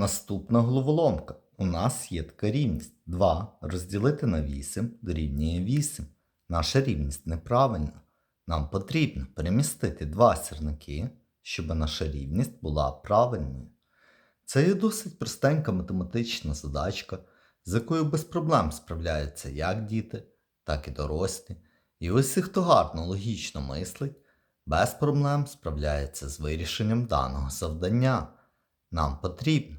Наступна головоломка. У нас є така рівність. 2 розділити на 8 дорівнює 8. Наша рівність неправильна. Нам потрібно перемістити два сірники, щоб наша рівність була правильною. Це є досить простенька математична задачка, з якою без проблем справляються як діти, так і дорослі. І усі, хто гарно логічно мислить, без проблем справляється з вирішенням даного завдання. Нам потрібно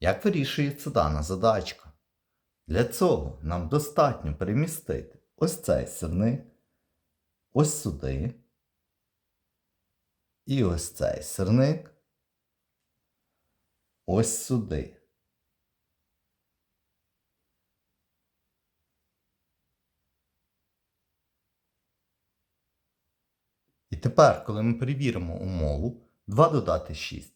Як вирішується дана задачка? Для цього нам достатньо перемістити ось цей сирник, ось сюди, і ось цей сирник, ось сюди. І тепер, коли ми перевіримо умову, 2 додати 6